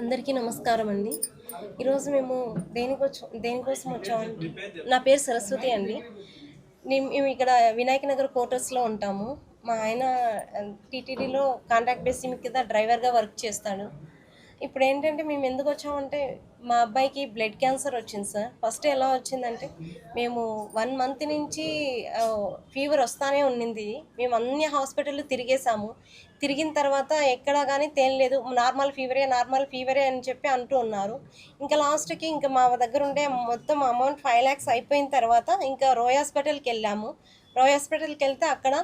అందరికీ నమస్కారం అండి. ఈరోజు మేము దేనికోసం దేనికోసం వచ్చాం? నా పేరు సరస్వతి అండి. మేము ఇక్కడ వినాయక నగర్ క్వార్టర్స్లో ఉంటాము. మా ఆయన టీటీడీలో కాంట్రాక్ట్ బేస్ కింద డ్రైవర్గా వర్క్ చేస్తాడు. ఇప్పుడు ఏంటంటే మేము ఎందుకు వచ్చామంటే మా అబ్బాయికి బ్లడ్ క్యాన్సర్ వచ్చింది సార్. ఫస్ట్ ఎలా వచ్చిందంటే మేము వన్ మంత్ నుంచి ఫీవర్ వస్తానే ఉన్నింది. మేము అన్ని హాస్పిటల్ తిరిగేసాము తిరిగిన తర్వాత ఎక్కడా కానీ తేలలేదు నార్మల్ ఫీవరే నార్మల్ ఫీవరే అని చెప్పి అంటూ ఉన్నారు. ఇంకా లాస్ట్కి ఇంకా మా దగ్గర ఉండే మొత్తం అమౌంట్ ఫైవ్ ల్యాక్స్ అయిపోయిన తర్వాత ఇంకా రోయ్ హాస్పిటల్కి వెళ్ళాము. రోయ్ హాస్పిటల్కి వెళ్తే అక్కడ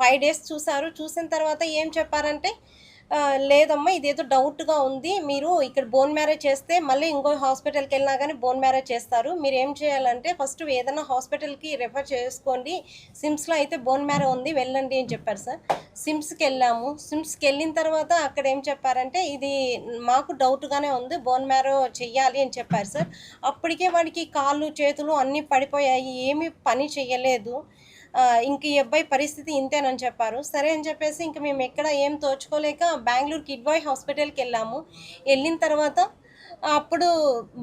ఫైవ్ డేస్ చూసారు చూసిన తర్వాత ఏం చెప్పారంటే లేదమ్మా ఇదేదో డౌట్గా ఉంది. మీరు ఇక్కడ బోన్ మ్యారేజ్ చేస్తే మళ్ళీ ఇంకో హాస్పిటల్కి వెళ్ళినా కానీ బోన్ మ్యారేజ్ చేస్తారు. మీరు ఏం చేయాలంటే ఫస్ట్ ఏదైనా హాస్పిటల్కి రెఫర్ చేసుకోండి. సిమ్స్లో అయితే బోన్ మ్యారో ఉంది వెళ్ళండి అని చెప్పారు సార్. సిమ్స్కి వెళ్ళాము. సిమ్స్కి వెళ్ళిన తర్వాత అక్కడ ఏం చెప్పారంటే ఇది మాకు డౌట్గానే ఉంది బోన్ మ్యారో చెయ్యాలి అని చెప్పారు సార్. అప్పటికే వాడికి కాళ్ళు చేతులు అన్నీ పడిపోయాయి. ఏమీ పని చెయ్యలేదు. ఇంక ఈ అబ్బాయి పరిస్థితి ఇంతేనని చెప్పారు. సరే అని చెప్పేసి ఇంక మేము ఎక్కడ ఏం తోచుకోలేక బెంగళూరు కిడ్ బాయ్ హాస్పిటల్కి వెళ్ళాము. వెళ్ళిన తర్వాత అప్పుడు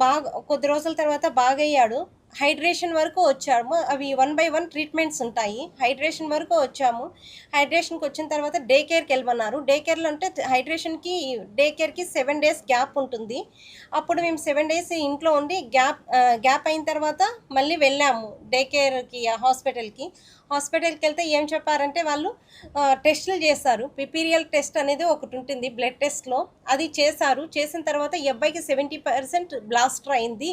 బాగా కొద్ది రోజుల తర్వాత బాగయ్యాడు. హైడ్రేషన్ వరకు వచ్చాము. అవి వన్ బై వన్ ట్రీట్మెంట్స్ ఉంటాయి. హైడ్రేషన్ వరకు వచ్చాము. హైడ్రేషన్కి వచ్చిన తర్వాత డే కేర్కి వెళ్ళమన్నారు. డే కేర్లో అంటే హైడ్రేషన్కి డే కేర్కి సెవెన్ డేస్ గ్యాప్ ఉంటుంది. అప్పుడు మేము సెవెన్ డేస్ ఇంట్లో ఉండి గ్యాప్ గ్యాప్ అయిన తర్వాత మళ్ళీ వెళ్ళాము. డే కేర్కి హాస్పిటల్కి. హాస్పిటల్కి వెళ్తే ఏం చెప్పారంటే వాళ్ళు టెస్టులు చేస్తారు పిపీరియల్ టెస్ట్ అనేది ఒకటి ఉంటుంది బ్లడ్ టెస్ట్లో. అది చేశారు. చేసిన తర్వాత ఈ అబ్బాయికి సెవెంటీ పర్సెంట్ బ్లాస్టర్ అయింది.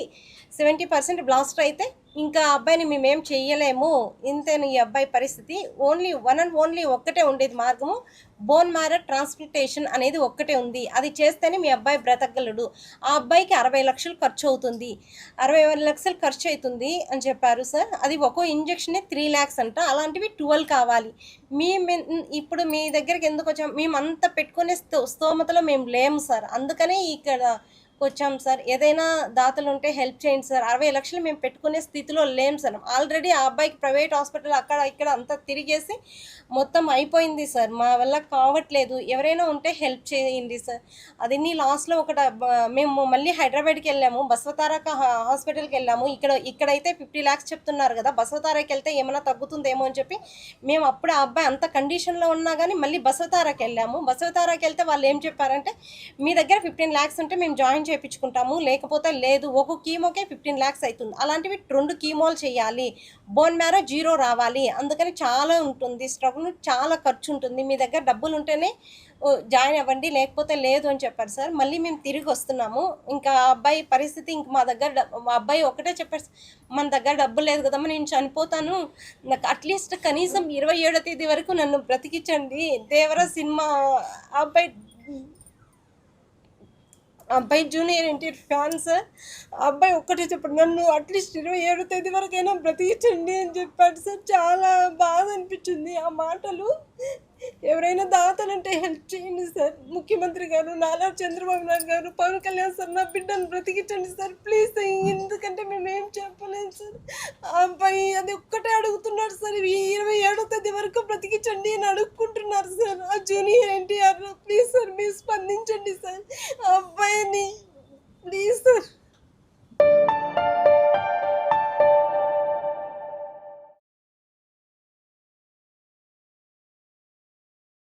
సెవెంటీ పర్సెంట్ బ్లాస్టర్ అయితే ఇంకా అబ్బాయిని మేమేం చెయ్యలేము. ఇంతేను ఈ అబ్బాయి పరిస్థితి. ఓన్లీ వన్ అండ్ ఓన్లీ ఒక్కటే ఉండేది మార్గము. బోన్ మార ట్రాన్స్ప్లాంటేషన్ అనేది ఒక్కటే ఉంది. అది చేస్తేనే మీ అబ్బాయి బ్రతకగలడు. ఆ అబ్బాయికి అరవై లక్షలు ఖర్చు అవుతుంది అరవై లక్షలు ఖర్చు అవుతుంది అని చెప్పారు సార్. అది ఒక్కో ఇంజక్షనే త్రీ ల్యాక్స్ అంట. అలాంటివి ట్వెల్వ్ కావాలి. మీ ఇప్పుడు మీ దగ్గరికి ఎందుకు వచ్చాం? మేము అంత పెట్టుకునే sto- స్తోమతలో మేము లేము సార్. అందుకనే ఇక్కడ వచ్చాం సార్. ఏదైనా దాతలు ఉంటే హెల్ప్ చేయండి సార్. అరవై లక్షలు మేము పెట్టుకునే స్థితిలో లేం సార్. ఆల్రెడీ ఆ అబ్బాయికి ప్రైవేట్ హాస్పిటల్ అక్కడ ఇక్కడ అంతా తిరిగేసి మొత్తం అయిపోయింది సార్. మా వల్ల కావట్లేదు. ఎవరైనా ఉంటే హెల్ప్ చేయండి సార్. అది నీ లాస్ట్లో ఒకట మేము మళ్ళీ హైదరాబాద్కి వెళ్ళాము. బసవతారక హాస్పిటల్కి వెళ్ళాము. ఇక్కడ ఇక్కడైతే ఫిఫ్టీ ల్యాక్స్ చెప్తున్నారు కదా. బసవతారకి వెళ్తే ఏమైనా తగ్గుతుందేమో అని చెప్పి మేము అప్పుడు ఆ అబ్బాయి అంత కండిషన్లో ఉన్నా కానీ మళ్ళీ బసవతారకి వెళ్ళాము. బసవతారకి వెళ్తే వాళ్ళు ఏం చెప్పారంటే మీ దగ్గర ఫిఫ్టీన్ ల్యాక్స్ ఉంటే మేము జాయిన్ చేయించుకుంటాము లేకపోతే లేదు ఒక కీమోకే ఫిఫ్టీన్ ల్యాక్స్ అవుతుంది అలాంటివి రెండు కీమోలు చేయాలి. బోన్ మ్యారో జీరో రావాలి. అందుకని చాలా ఉంటుంది స్ట్రగుల్ చాలా ఖర్చు ఉంటుంది. మీ దగ్గర డబ్బులు ఉంటేనే జాయిన్ అవ్వండి లేకపోతే లేదు అని చెప్పారు సార్. మళ్ళీ మేము తిరిగి వస్తున్నాము. ఇంకా అబ్బాయి పరిస్థితి ఇంక మా దగ్గర మా అబ్బాయి ఒకటే చెప్పారు సార్, మన దగ్గర డబ్బు లేదు కదమ్మా నేను చనిపోతాను. నాకు అట్లీస్ట్ కనీసం ఇరవై ఏడో తేదీ వరకు నన్ను బ్రతికించండి. దేవర సినిమా ఆ అబ్బాయి అబ్బాయి జూనియర్ ఎన్టీఆర్ ఫ్యాన్ సార్ అబ్బాయి ఒక్కటే చెప్పాడు నన్ను అట్లీస్ట్ ఇరవై ఏడో తేదీ వరకైనా బ్రతికించండి అని చెప్పాడు. సార్ చాలా బాధ అనిపించింది. ఆ మాటలు ఎవరైనా దాతలంటే హెల్ప్ చేయండి సార్. ముఖ్యమంత్రి గారు నారా చంద్రబాబు నాయుడు గారు పవన్ కళ్యాణ్ సార్ నా బిడ్డను బ్రతికించండి సార్. ప్లీజ్ ఎందుకంటే మేము ఏం చెప్పలేము సార్. అబ్బాయి అది ఒక్కటే అడుగుతున్నాడు సార్ ఈ ఇరవై ఏడో తేదీ వరకు బ్రతికించండి అని అడుక్కుంటున్నారు సార్. ఆ జూనియర్ ఎన్టీఆర్ ప్లీజ్ సార్ మీరు స్పందించండి సార్. ఆ అబ్బాయిని